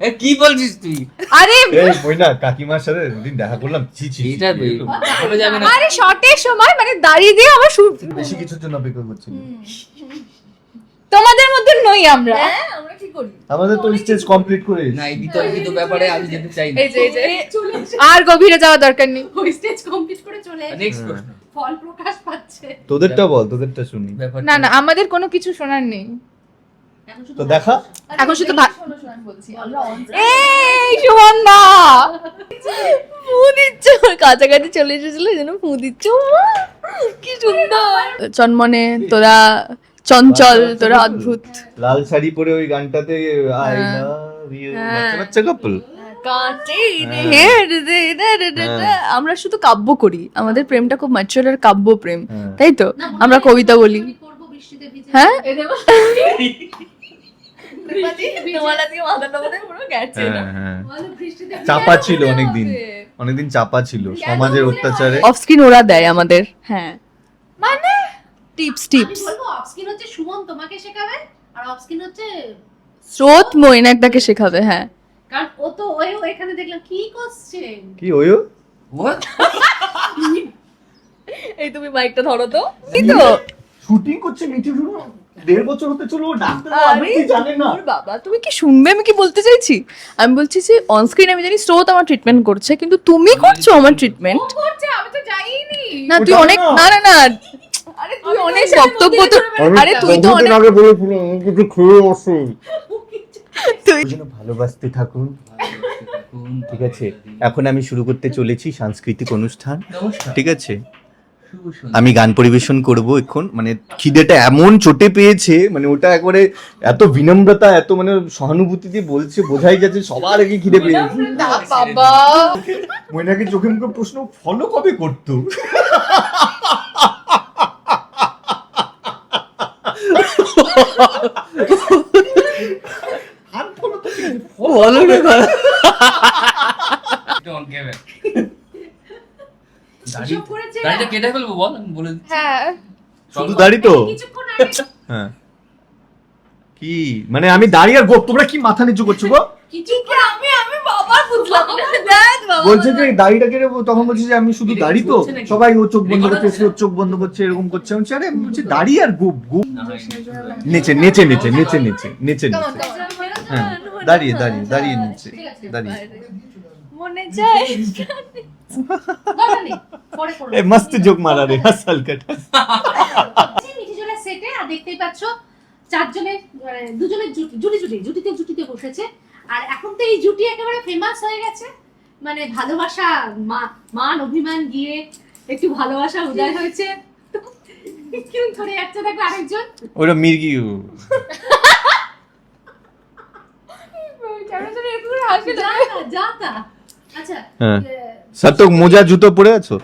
এ কি বলছিস তুই? আরে ওই না কাকিমার সাথে দুদিন দেখা করলাম। ছি ছি এটা ছি, যাবে না। আরে শর্টের সময় মানে দাঁড়িয়ে দিয়ে আমার শুট বেশি কিছুর জন্য অপেক্ষা করছি তোমাদের মধ্যে নই আমরা। হ্যাঁ আমরা কি করি? আমাদের তো স্টেজ কমপ্লিট করে না এই বিতর্কিত ব্যাপারে আমি যেতে চাই না। এই যে এই যে। চলে আর গভীরে যাওয়া দরকার নেই। ওই স্টেজ কমপ্লিট করে চলে নেক্সট প্রশ্ন। ফল প্রকাশ পাচ্ছে। তোদেরটা বল তোদেরটা শুনি। না না আমাদের কোনো কিছু শোনার নেই। তো দেখা? এখন শুধু বলছি আমরা এই সুমন্দা ফু দিচ্ছ কাছাকাছি চলে এসেছিল যেন ফু দিচ্ছ। কি সুন্দর! চনমনে তোরা চঞ্চল তোরা অদ্ভুত। লাল শাড়ি পরে ওই গানটাতে আই হ্যাঁ। Love you. হ্যাঁ। বাচ্চা কাপল হ্যাঁ। আমরা শুধু কাব্য করি। আমাদের প্রেমটা খুব ম্যাচুর আর কাব্য প্রেম। তাই তো? আমরা কবিতা বলি। হ্যাঁ? চাপা ছিল অনেকদিন। অনেকদিন চাপা ছিল সমাজের অত্যাচারে। অফ স্ক্রিন ওরা দেয় আমাদের। হ্যাঁ। মানে? টিপস টিপস অফ স্ক্রিন হচ্ছে সুমন তোমাকে শেখাবে আর অফ স্ক্রিন হচ্ছে স্রোত মৈনাকদাকে শেখাবে হ্যাঁ। কারণ ও তো ওই এখানে দেখলাম কি করছে? কি What? এই তুমি মাইকটা ধরো তো। এই তো। শুটিং করছে মিঠু শুনো দেড় বছর হতে চলো ডাক্তার জানে না। বাবা তুমি কি শুনবে? আমি কি বলতে চাইছি? আমি বলছি যে অন স্ক্রিন আমি জানি স্রোত আমার ট্রিটমেন্ট করছে কিন্তু তুমি করছ আমার ট্রিটমেন্ট করছে আমি তো জানিনি না তুই অনেক না। না না আরে তুই অনেক বক্তব্য তো আরে তুই তো অনেক আগে বলেছিল কিছু খেয়ে আসো তুই ভালোবাসতে থাকুন ঠিক আছে? এখন আমি শুরু করতে চলেছি সাংস্কৃতিক অনুষ্ঠান ঠিক আছে। আমি গান পরিবেশন করব এখন। মানে খিদেটা এমন চোটে পেয়েছে মানে ওটা একবারে এত বিনম্রতা এত মানে সহানুভূতি দিয়ে বলছে বোঝাই যাচ্ছে সবার আগে খিদে পেয়েছে। বাবা। চোখে মুখে প্রশ্ন ফলো কবে করতো? হাত follow তো ঠিক আছে, follow বলো না কথা। এটা on camera। দাড়ি এসব করেছে দাড়িটা কেটে ফেলব বল আমি বলে দিচ্ছি। হ্যাঁ। শুধু দাড়ি তো। কিছুক্ষণ আগে হ্যাঁ। কি? মানে আমি দাঁড়িয়ে আর গো- তোমরা কি মাথা নিচু করছ গো? কিছুক্ষণ আমি আমি বাবা। বুঝলাম বলছে যে দাড়িটা কেটে তখন বলছে যে আমি শুধু দাড়ি তো। সবাই ও চোখ বন্ধ করছে ওর চোখ বন্ধ করছে এরকম করছে। আমি বলছি, আরে বলছি দাড়ি আর গুপ গুপ। নেচে নেচে নেচে নেচে নেচে নেচে নেচে। হ্যাঁ। দাঁড়িয়ে দাঁড়িয়ে দাঁড়িয়ে নিচ্ছে দাঁড়িয়ে। মনে চায়। দরকার নেই, পরে করব। এ মস্ত জোক মারা রে হাসাল কাট। মিঠিজোড়া সেটে আর দেখতেই পাচ্ছ চারজনের মানে দুজনের জুটি জুটি জুটি জুটিতে জুটিতে বসেছে। আর এখন তো এই জুটি একেবারে ফেমাস হয়ে গেছে। মানে ভালোবাসা মান অভিমান গিয়ে একটু ভালোবাসা উদয় হয়েছে। ধরে যাচ্ছে দেখো আরেকজন। ওটা মির্গি যা তা, যা তা। আচ্ছা হ্যাঁ। এ, সাতক মোজা জুতো পরে আছো?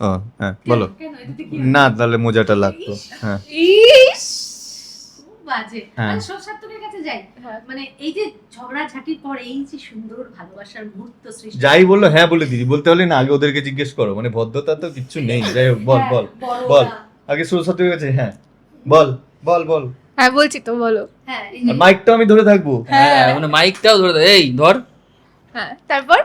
ও হ্যাঁ বলো। না তাহলে মোজাটা লাগতো। হ্যাঁ। বাজে। হ্যাঁ। কাছে যাই। মানে এই যে ঝগড়া পর এই যে সুন্দর ভালোবাসার মুহূর্ত সৃষ্টি যাই বলল হ্যাঁ বলে দিদি। বলতে হলে না আগে ওদেরকে জিজ্ঞেস করো। মানে ভদ্রতা তো কিচ্ছু নেই। যাই হোক বল হ্যাঁ, বল। বল। আগে সুরসাতের কাছে হ্যাঁ। বল বল বল। হ্যাঁ বলছি তো বলো। হ্যাঁ এই মাইকটা আমি ধরে থাকব। হ্যাঁ মানে মাইকটাও ধরে দে। এই ধর। হ্যাঁ তারপর?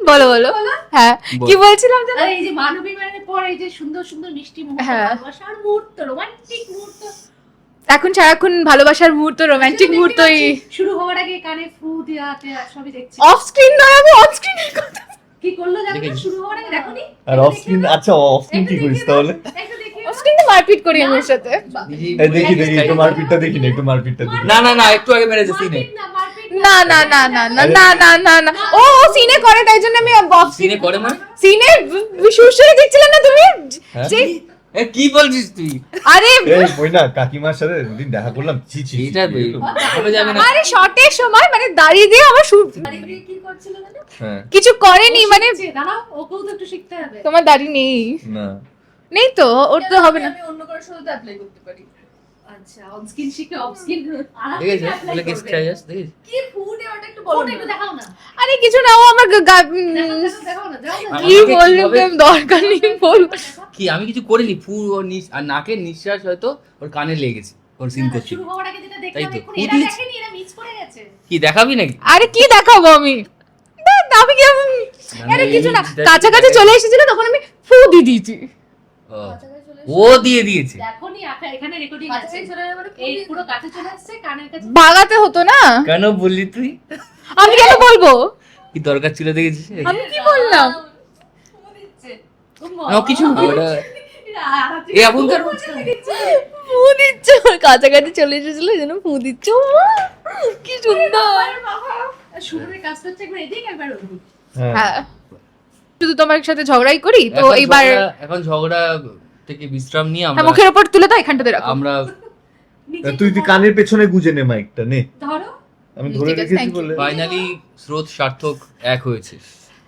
বলো বলো। হ্যাঁ কি বলছিলাম জানো এই যে মানবীমানের পর এই যে সুন্দর সুন্দর মিষ্টি মুহূর্ত হ্যাঁ। ভালোবাসার মুহূর্ত রোমান্টিক মুহূর্ত। এখন সারাক্ষণ ভালোবাসার মুহূর্ত রোমান্টিক মুহূর্তই। শুরু হওয়ার আগে কানে ফু সবই দেখছি। অফ স্ক্রিন নয় আমি অন স্ক্রিনের কথা। কি করল জানো শুরু হওয়ার আগে দেখোনি আর অফ স্ক্রিন আচ্ছা অফ স্ক্রিন কি করিস তাহলে? একটু স্ক্রিনে মারপিট করি আমি সাথে। দেখি দেখি একটু মারপিটটা দেখি না একটু মারপিটটা দেখি না। না না একটু আগে মেরেছে সিনে মারপিট না না না না না না না না না। না ও সিনে করে তাই জন্য আমি অফ সিনে করে মানে সিনে না তুমি? হ্যাঁ? যে এ কি বলছিস তুই? আরে ওই না কাকিমার সাথে দুদিন দেখা করলাম। ছি ছি এটা যাবে না। আরে শর্টের সময় মানে দাঁড়িয়ে দিয়ে আমার শুট কি করছিল জানো হ্যাঁ। কিছু করেনি মানে দাঁড়াও ওকেও তো একটু শিখতে হবে। তোমার দাড়ি নেই। না। নেই তো ওর তো হবে না। আমি অন্য কারোর সাথে অ্যাপ্লাই করতে পারি। আচ্ছা অন স্কিন শিখে অফ স্কিন দেখেছ বলে গেস্ট চার্জাস দেখেছ কি ফুড ওটা একটু বলো একটু দেখাও না। আরে কিছু না ও আমার কি দরকার নেই বল। কি আমি কিছু করিনি ফু ওর আর নাকের নিঃশ্বাস হয়তো ওর কানে লেগেছে ওর সিন না, করছিল শুরু হওয়ার আগে যেটা তাই দেখলাম তো, এরা দেখেনি এরা মিস করে গেছে। কি দেখাবি নাকি? আরে কি দেখাবো আমি? আমি কি আমি- আরে কিছু না কাছাকাছি চলে এসেছিল তখন আমি ফু দিয়ে দিয়েছি। ও, কাছাকাছি চলে দিয়ে দিয়েছে। দেখোনি আকা- এখানে রেকর্ডিং আছে। কাছাকাছি চলে এলে এই পুরো কাছে চলে আসছে কানের কাছে ভাগাতে হতো না? কেন বললি তুই? আমি কেন বলব? কি দরকার ছিল দেখেছিস? আমি কি বললাম? না, কিছু ওটা এ এখনকার ফু দিচ্ছে। কাছাকাছি চলে এসেছিল এই জন্য ফু দিচ্ছে। কি সুন্দর। শুরুর কাজ করছে একবার এদিক একবার হ্যাঁ। হ্যাঁ। শুধু তোমার সাথে ঝগড়াই করি তো এইবার এখন ঝগড়া থেকে বিশ্রাম নিয়ে হ্যাঁ, আমরা মুখের উপর তুলে দাও এখানটাতে রাখো। আমরা তুই তুই কানের পেছনে গুজে নে মাইকটা নে। ধরো। আমি ধরে রেখেছি বলে। ফাইনালি স্রোত সার্থক এক হয়েছে।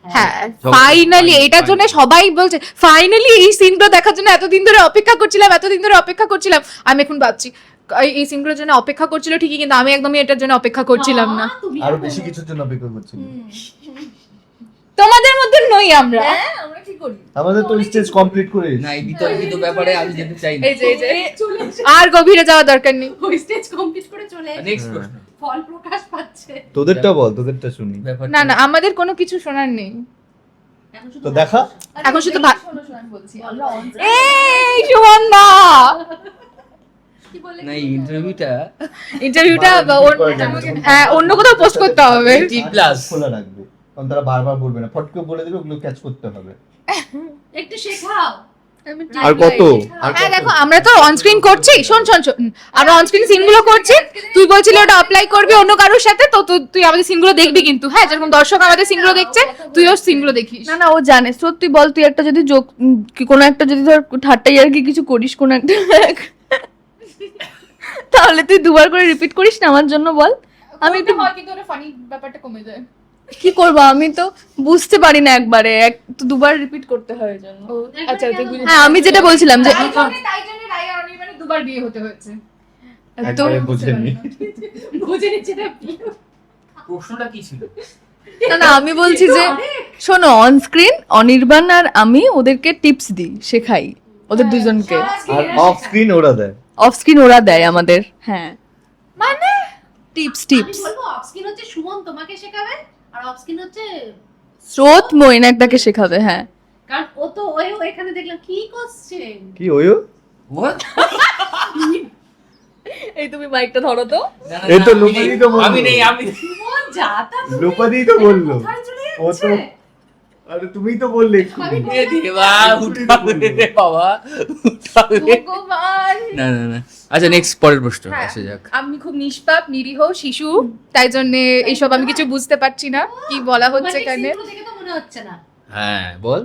হ্যাঁ ফাইনালি এটার জন্য সবাই বলছে ফাইনালি এই সিনগুলো দেখার জন্য এতদিন ধরে অপেক্ষা করছিলাম এতদিন ধরে অপেক্ষা করছিলাম। আমি এখন ভাবছি এই- সিনগুলোর জন্য অপেক্ষা করছিল ঠিকই কিন্তু আমি একদমই এটার জন্য অপেক্ষা করছিলাম না। আরও বেশি কিছুর জন্য অপেক্ষা করছিল তোমাদের মধ্যে নই আমরা। হ্যাঁ আমরা কি করি? আমাদের তো স্টেজ কমপ্লিট করে না এই বিতর্কিত ব্যাপারে আমি যেতে চাই না। এই যে এই যে। চলে আর গভীরে যাওয়া দরকার নেই। ওই স্টেজ কমপ্লিট করে চলে নেক্সট প্রশ্ন ফল প্রকাশ পাচ্ছে। তোদেরটা বল তোদেরটা শুনি। না না আমাদের কোনো কিছু শোনার নেই। এখন তো দেখা। এখন শুধু ভা- শোনো শোনো বলছি আমরা on এই সুমন না না ইন্টারভিউটা ইন্টারভিউটা হ্যাঁ অন্য কোথাও পোস্ট করতে হবে। এইটিন প্লাস খোলা রাখবে। কারণ তারা বারবার বলবে না। ফট করে বলে দেবে ওগুলো ক্যাচ করতে হবে। একটু শেখাও। আর কত? হ্যাঁ দেখো আমরা তো অন স্ক্রিন করছি। শোন শোন শোন। আমরা অন স্ক্রিন সিনগুলো করছি। তুই বলছিলি ওটা অ্যাপ্লাই করবি অন্য কারোর সাথে তো তুই- তুই আমাদের সিনগুলো দেখবি কিন্তু। হ্যাঁ যেরকম দর্শক আমাদের সিনগুলো দেখছে তুইও সিনগুলো দেখিস। না না ও জানে। সত্যি বল তুই একটা যদি যোগ কি কোনো একটা যদি ধর ঠাট্টা আর কি কিছু করিস কোনো একটা তাহলে তুই দুবার করে রিপিট করিস না? আমার জন্য বল। আমি একটু হয় ফানি ব্যাপারটা কমে যায়। কি করব? আমি তো বুঝতে পারি না একবারে। এক তো দুবার রিপিট করতে হয় জন্য। আচ্ছা হ্যাঁ আমি যেটা বলছিলাম যে তাই জন্য রায় অনির্বাণের দুবার বিয়ে হতে হয়েছে। তো না। প্রশ্নটা কি ছিল? না না আমি বলছি যে শোনো অন স্ক্রিন অনির্বাণ আর আমি ওদেরকে টিপস দিই শেখাই ওদের দুজনকে। আর অফ স্ক্রিন ওরা দেয়। অফ স্ক্রিন ওরা দেয় আমাদের হ্যাঁ। মানে? টিপস টিপস অফ স্ক্রিন হচ্ছে সুমন তোমাকে শেখাবে? আর অফ স্ক্রিন হচ্ছে স্রোত মৈনাকদাকে শেখাবে হ্যাঁ। কারণ ও তো ওই এখানে দেখলাম কি করছে? কি ওইও? What? এই তুমি মাইকটা ধরো তো। এই তো আমি লোপাদি তো বলল। আমি নেই। আমি যা তা লোপাদি তো বলল ও তো আরে তুমি তো বললে এ দেবা, উঠাবে বাবা, উঠাবে। না না না। আচ্ছা নেক্সট পরের প্রশ্ন আসে যাক। আমি খুব নিষ্পাপ নিরীহ শিশু তাই জন্য এইসব আমি কিছু বুঝতে পারছি না। কি বলা হচ্ছে মানে এখানে? scene গুলো দেখে তো মনে হচ্ছে না। হ্যাঁ বল।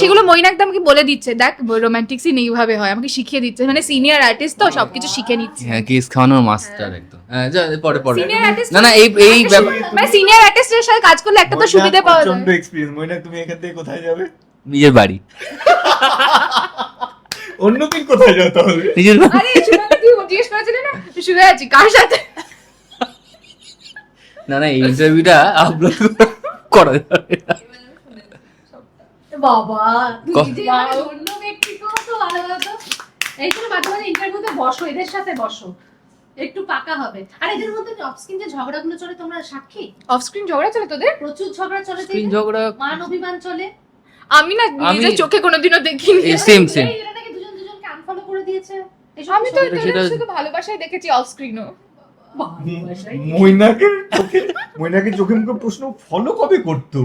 সেগুলো মৈনাকদা আমাকে বলে দিচ্ছে দেখ রোমান্টিক সিন এইভাবে হয় আমাকে শিখিয়ে দিচ্ছে। মানে সিনিয়র আর্টিস্ট তো সবকিছু শিখে নিচ্ছে। হ্যাঁ কেস খাওয়ানোর মাস্টার একদম। হ্যাঁ যা পরে পরে। সিনিয়র আর্টিস্ট না না এই এই ব্যাপার মানে সিনিয়র আর্টিস্টের সাথে কাজ করলে একটা তো সুবিধা পাওয়া যায়। প্রচণ্ড এক্সপিরিয়েন্স মইনা তুমি এখান থেকে কোথায় যাবে? নিজের বাড়ি। অন্যদিন কোথায় যাও তাহলে? নিজের বাড়ি। আরে সুমনকে তুই জিজ্ঞেস করেছিলি না? শুয়ে আছি কার সাথে? না না এই ইন্টারভিউটা আপলোড করা যাবে না। বাবা নিজে মানে অন্য ব্যক্তিত্ব তো আলাদা এই জন্য মাঝে মাঝে ইন্টারভিউতে বসো এদের সাথে বসো। একটু পাকা হবে। আর এদের মধ্যে অফ স্ক্রিন যে ঝগড়াগুলো চলে তোমরা সাক্ষী? অফ স্ক্রিন ঝগড়া চলে তোদের? প্রচুর ঝগড়া চলে স্ক্রিন ঝগড়া মান অভিমান চলে। আমি না চোখে কোনোদিনও দেখিনি। এই সেম সেম এরা নাকি দুজন দুজনকে আনফলো করে দিয়েছে। আমি তো বিষয়- শুধু ভালোবাসায় দেখেছি অফ স্ক্রিনও ভালোবাসায়। মইনাকে চোখে মইনাকে চোখে মুখে প্রশ্ন ফলো কবে করতো?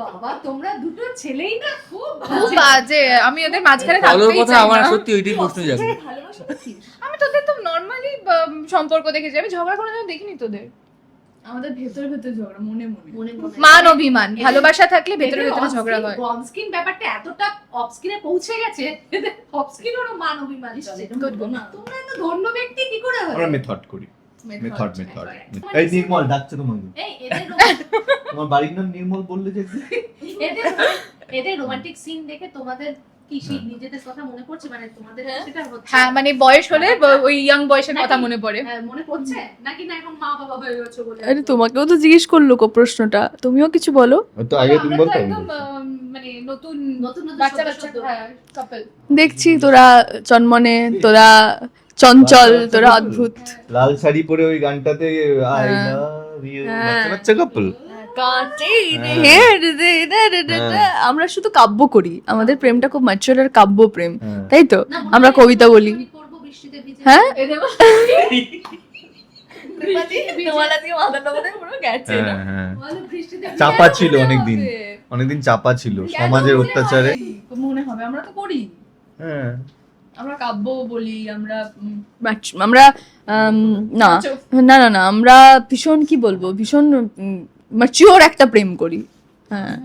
বাবা তোমরা দুটো ছেলেই না খুব খুব বাজে। বাজে। আমি ওদের মাঝখানে থাকতেই কথা চাই আমার না। সত্যি ওইটাই প্রশ্ন যাবে ভালোবাসা কি আমি তোদের তো নর্মালি সম্পর্ক দেখেছি। আমি ঝগড়া করে দিন দেখিনি তোদের। আমাদের ভেতরে ভেতরে ঝগড়া মনে মনে। মনে মনে। মান অভিমান ভালোবাসা থাকলে ভেতরে ভেতরে ঝগড়া হয়। ব্যাপারটা এতটা অফ স্ক্রিনে পৌঁছে গেছে অফ স্ক্রিন ওর মান অভিমান চলে. তোমরা তো ধন্য ব্যক্তি কি করে আমরা মেথড করি। মেথড মেথড এই নির্মল ডাকছে তোমাকে এই এদের তোমার বাড়ির নাম নির্মল বললে যে এদের এদের রোমান্টিক সিন দেখে তোমাদের কথা মনে পড়ছে? মানে তোমাদের সেটা হচ্ছে হ্যাঁ মানে বয়স হলে ওই ইয়াং বয়সের কথা মনে পড়ে। হ্যাঁ, মনে পড়ছে? নাকি না এখন মা বাবা হয়ে গেছো বলে? আরে তোমাকেও তো জিজ্ঞেস করল কো প্রশ্নটা। তুমিও কিছু বলো। তো আগে তুমি বলতে মানে নতুন নতুন নতুন বাচ্চা বাচ্চা হ্যাঁ কাপল দেখছি তোরা চনমনে তোরা চঞ্চল তোরা অদ্ভুত। লাল শাড়ি পরে ওই গানটাতে আই হ্যাঁ। লাভ ইউ হ্যাঁ। বাচ্চা কাপল হ্যাঁ। আমরা শুধু কাব্য করি। আমাদের প্রেমটা খুব ম্যাচুয়ার আর কাব্য প্রেম হ্যাঁ। তাই তো? আমরা কবিতা বলি। আমি করব বৃষ্টিতে ভিজে। হ্যাঁ? হ্যাঁ হ্যাঁ। চাপা ছিল অনেকদিন। অনেকদিন চাপা ছিল সমাজের অত্যাচারে। মনে হবে আমরা তো করি। হ্যাঁ। আমরা কাব্য বলি আমরা আমরা না। না না না আমরা ভীষণ কি বলব? ভীষণ ম্যাচিওর একটা প্রেম করি। হ্যাঁ।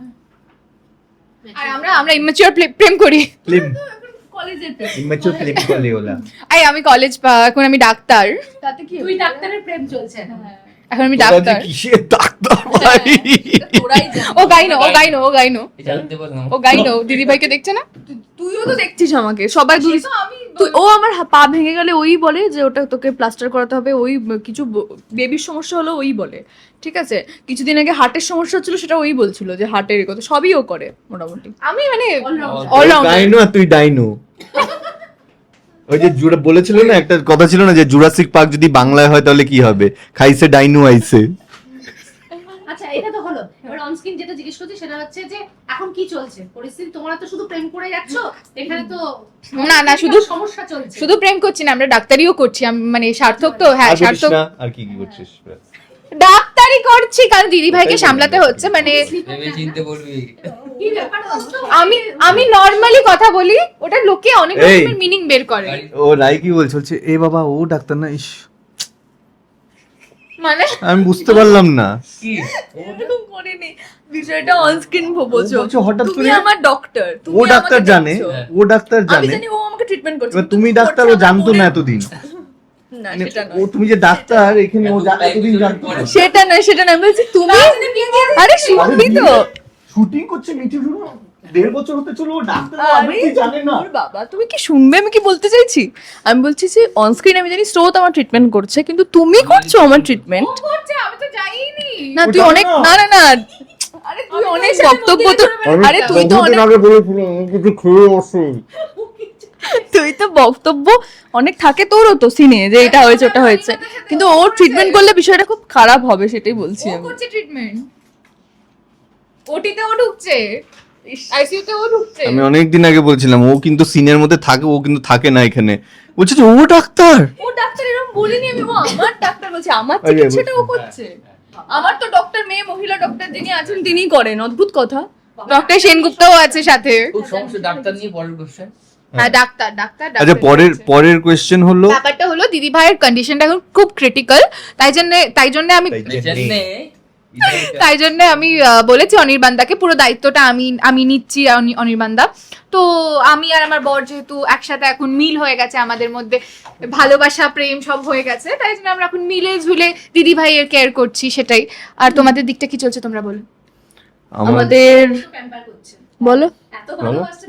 আর আমরা আমরা ইম্যাচিওর প্রেম করি। কলেজের প্রেম। ওলা আই আমি কলেজ এখন আমি ডাক্তার। তাতে কি তুই ডাক্তারের প্রেম চলছে। এখন। এখন আমি ডাক্তার। কিসের ডাক্তার ভাই? তোরাই জানিস। ও গাইনো ও গাইনো ও গাইনো ও গাইনো দিদি ভাইকে দেখছে না? তুইও তো দেখছিস আমাকে সবাই দুই তুই ও আমার পা ভেঙে গেলে ওই বলে যে ওটা তোকে প্লাস্টার করাতে হবে ওই কিছু বেবির সমস্যা হলো ওই বলে। ঠিক আছে? কিছুদিন আগে হার্টের সমস্যা হচ্ছিল সেটা ওই বলছিল যে হার্টের কথা। সবই ও করে মোটামুটি। আমি মানে অলরাউন্ডার তুই ডাইনো ওই যে জুড়ে বলেছিল না একটা কথা ছিল না যে জুরাসিক পার্ক যদি বাংলায় হয় তাহলে কি হবে? খাইছে ডাইনো আইছে। আচ্ছা এটা তো হলো। এবার অন স্ক্রিন যেটা জিজ্ঞেস করছি সেটা হচ্ছে যে এখন কি চলছে? পরিস্থিতি তোমরা তো শুধু প্রেম করে যাচ্ছ? এখানে তো না, না, শুধু- সমস্যা চলছে। শুধু প্রেম করছি না আমরা ডাক্তারিও করছি মানে সার্থক তো হ্যাঁ সার্থক আর কি কি করছিস? ডাক্তারি করছি কারণ দিদি ভাইকে সামলাতে হচ্ছে মানে চিনতে বলবি। কি ব্যাপার বলতো? আমি আমি নর্মালি কথা বলি ওটা লোকে অনেক রকমের মিনিং বের করে। ও রাই কি বলছে বলছে এ বাবা ও ডাক্তার না ইস। মানে আমি বুঝতে পারলাম না। কি? এরকম করিনি বিষয়টা অন স্ক্রিন বোঝো হঠাৎ তুমি করে- আমার ডক্টর ও ডাক্তার জানে ও ডাক্তার আমি জানে। জানি ও আমাকে ট্রিটমেন্ট করছে তুমি ডাক্তার ও জানতো না এতদিন। না মানে সেটা ও তুমি যে ডাক্তার এখানে ও এতদিন জানতো না সেটা নয় সেটা নয়। আমি বলছি তুমি? আরে শুনবি তো। শুটিং করছে মিঠু শুনো দেড় বছর হতে চলো ডাক্তার আমি কি জানে না। বাবা তুমি কি শুনবে? আমি কি বলতে চাইছি? আমি বলছি যে অন স্ক্রিন আমি জানি স্রোত আমার ট্রিটমেন্ট করছে কিন্তু তুমি করছ আমার ট্রিটমেন্ট করছে আমি তো জানিনি না তুই অনেক না। না না না। আরে তুই অনেক বক্তব্য তো আরে তুই তো অনেক আগে বলেছিল কিছু খেয়ে বসো তুই তো বক্তব্য অনেক থাকে তোরও তো সিনে যে এটা হয়েছে ওটা হয়েছে। কিন্তু ও ট্রিটমেন্ট করলে বিষয়টা খুব খারাপ হবে সেটাই বলছি ও আমি। করছে ট্রিটমেন্ট ওটিতে ও ঢুকছে? আইসিইউতে ও ঢুকছে? আমি অনেকদিন আগে বলছিলাম ও কিন্তু সিনের মধ্যে থাকে ও কিন্তু থাকে না এখানে। বলছে যে ও ডাক্তার! ও ডাক্তার এরকম বলিনি আমি ও আমার ডাক্তার বলছি আমার চিকিৎসাটা ও করছে। আমার তো ডক্টর মেয়ে মহিলা ডক্টর যিনি আছেন তিনিই করেন অদ্ভুত কথা। ডক্টর সেনগুপ্তও আছে সাথে। খুব সমস্যা ডাক্তার নিয়ে পরের কোশ্চেন হ্যাঁ ডাক্তার ডাক্তার আচ্ছা পরের পরের হলো? ব্যাপারটা হলো দিদি ভাইয়ের কন্ডিশনটা এখন খুব ক্রিটিক্যাল তাই জন্য তাই জন্য আমি তাই জন্য। আমি বলেছি পুরো দায়িত্বটা আমি আমি নিচ্ছি তো আমি আর আমার বর যেহেতু একসাথে এখন মিল হয়ে গেছে আমাদের মধ্যে ভালোবাসা প্রেম সব হয়ে গেছে তাই জন্য আমরা এখন মিলে ঝুলে দিদি ভাইয়ের কেয়ার করছি সেটাই। আর তোমাদের দিকটা কি চলছে তোমরা বলো? আমাদের প্যাম্পার করছে। বলো।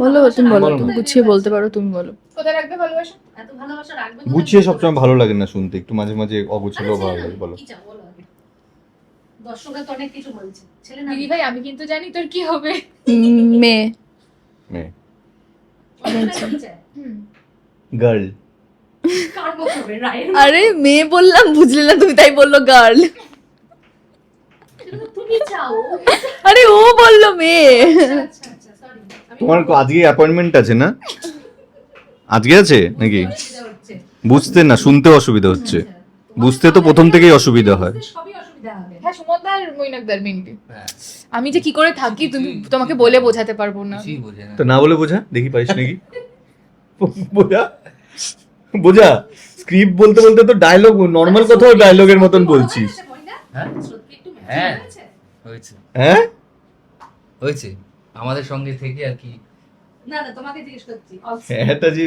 বলো। তুমি বলো তুমি গুছিয়ে বলতে পারো তুমি বলো। কোথায় রাখবে ভালোবাসা? এত ভালোবাসা রাখবে? গুছিয়ে সবসময় ভালো লাগে না শুনতে একটু মাঝে মাঝে অগোছালো ভালো লাগে বলো। কি চাও বলো দর্শকরা তো অনেক কিছু বলছে। ছেলে না দিদি ভাই আমি কিন্তু জানি তোর কি হবে। মেয়ে। মেয়ে? গার্ল। আরে মেয়ে বললাম বুঝলে না তুমি তাই বলল গার্ল। তুমি আরে ও বলল মেয়ে। আচ্ছা আচ্ছা। তোমার আজকে অ্যাপয়েন্টমেন্ট আছে না? আজকে আছে নাকি? বুঝতে না শুনতে অসুবিধা হচ্ছে। বুঝতে তো প্রথম থেকেই অসুবিধা হয়। বুঝতে সবই অসুবিধা হবে হ্যাঁ সুমনদার মৈনাকদার মেনলি আমি যে কি করে থাকি তুমি তোমাকে বলে বোঝাতে পারব না। তো না বলে বোঝা? দেখি পারিস নাকি? বোঝা? বোঝা? স্ক্রিপ্ট বলতে বলতে তো ডায়লগ নর্মাল কথাও ডায়লগের মতন বলছিস। হ্যাঁ? সত্যি একটু হ্যাঁ। হয়েছে? হ্যাঁ আমাদের সঙ্গে থেকে আর কি। না না তোমাকে জিজ্ঞেস করছি এটা যে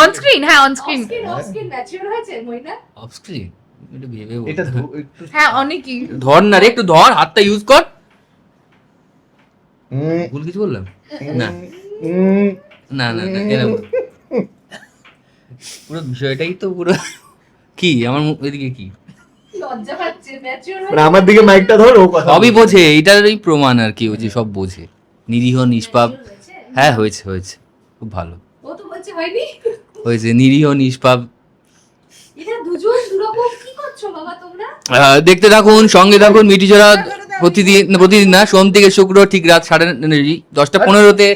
অন স্ক্রিন হ্যাঁ on screen offscreen offscreen mature হয়েছে মইনা? অফ স্ক্রিন একটু ভেবে এটা হবে। ধো- একটু হ্যাঁ অনেকই। ধর না রে একটু ধর হাতটা ইউজ কর। ভুল কিছু বললাম? না। না না না এরকম। পুরো বিষয়টাই তো পুরো কি? আমার মুখ- এদিকে কি? লজ্জা পাচ্ছে ম্যাচিউর মানে আমার দিকে মাইকটা ধর ও কথা সবই বোঝে এটারই প্রমাণ আর কি ও যে সব বোঝে। নিরীহ নিষ্পাপ। হ্যাঁ হয়েছে হয়েছে। খুব ভালো। ও তো বলছে হয়নি? হয়েছে নিরীহ নিষ্পাপ। এটা দুজন দুরকম কি করছ বাবা তোমরা? আহ, দেখতে থাকুন সঙ্গে থাকুন মিটি জোড়া প্রতিদিন প্রতিদিন না সোম থেকে শুক্র ঠিক রাত সাড়ে দশটা পনেরোতে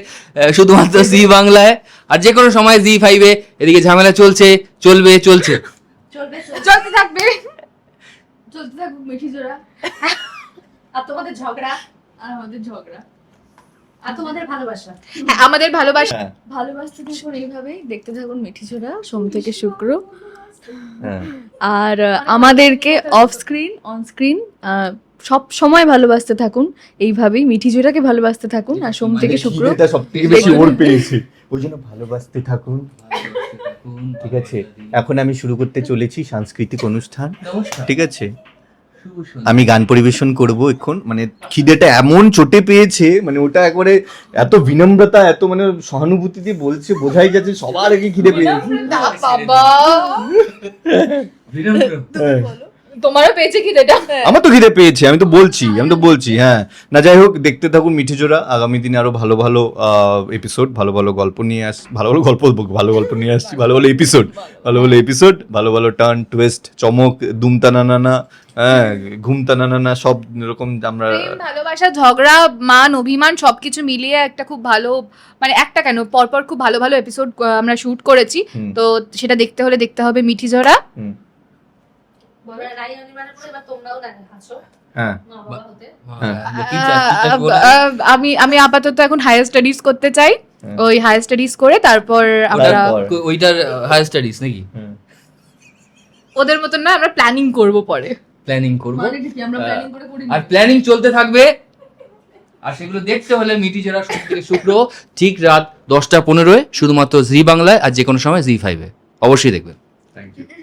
শুধুমাত্র জি বাংলায়। আর যে কোনো সময় জি ফাইভে এদিকে ঝামেলা চলছে চলবে চলছে। চলবে চলবে। চলতে থাকবে। চলতে থাকুক মিঠি জোড়া আর তোমাদের ঝগড়া আর আমাদের ঝগড়া। হ্যাঁ, আমাদের ভালোবাসা হ্যাঁ, ভালোবাসতে থাকুন এইভাবেই দেখতে থাকুন মিঠি ছোড়া সোম থেকে শুক্র। হ্যাঁ। আর আমাদেরকে অফ স্ক্রিন অন স্ক্রিন সব সময় ভালোবাসতে থাকুন। এইভাবেই মিঠি জোড়াকে ভালোবাসতে থাকুন আর সোম থেকে শুক্র। খিদেটা সব থেকে বেশি ওর পেয়েছে। ওই জন্য ভালোবাসতে থাকুন। ঠিক আছে। এখন আমি শুরু করতে চলেছি সাংস্কৃতিক অনুষ্ঠান। ঠিক আছে। আমি গান পরিবেশন করব এখন মানে খিদেটা এমন চোটে পেয়েছে মানে ওটা একবারে এত বিনম্রতা এত মানে সহানুভূতি দিয়ে বলছে বোঝাই যাচ্ছে সবার আগে খিদে পেয়েছে বাবা বিনম্র। হ্যাঁ। তোমারও পেয়েছে কি এটা আমার তো খিদে পেয়েছে আমি তো বলছি আমি তো বলছি হ্যাঁ। না যাই হোক দেখতে থাকুন মিঠেজোড়া আগামী দিনে আরও ভালো ভালো এপিসোড ভালো ভালো গল্প নিয়ে আস ভালো ভালো গল্প ভালো গল্প নিয়ে আসছি ভালো ভালো এপিসোড ভালো ভালো এপিসোড ভালো ভালো টার্ন টুয়েস্ট চমক দুমতানা নানা হ্যাঁ ঘুমতানা নানা সব রকম আমরা ভালোবাসা ঝগড়া মান অভিমান সবকিছু মিলিয়ে একটা খুব ভালো মানে একটা কেন পরপর খুব ভালো ভালো এপিসোড আমরা শুট করেছি। তো সেটা দেখতে হলে দেখতে হবে মিঠি ঝরা আমি আমি আপাতত এখন হায়ার স্টাডিজ করতে চাই। হ্যাঁ। ওই হায়ার স্টাডিজ করে তারপর আমরা ওইটার হায়ার স্টাডিজ নাকি? ওদের মতন না আমরা প্ল্যানিং করব পরে। প্ল্যানিং করব? মানে কি আমরা আহ, প্ল্যানিং করে করি আর প্ল্যানিং চলতে থাকবে। আর সেগুলো দেখতে হলে মিটি জেরা থেকে শুক্র। ঠিক রাত দশটা পনেরোয় শুধুমাত্র জি বাংলায় আর যে কোনো সময় জি ফাইভে অবশ্যই দেখবেন।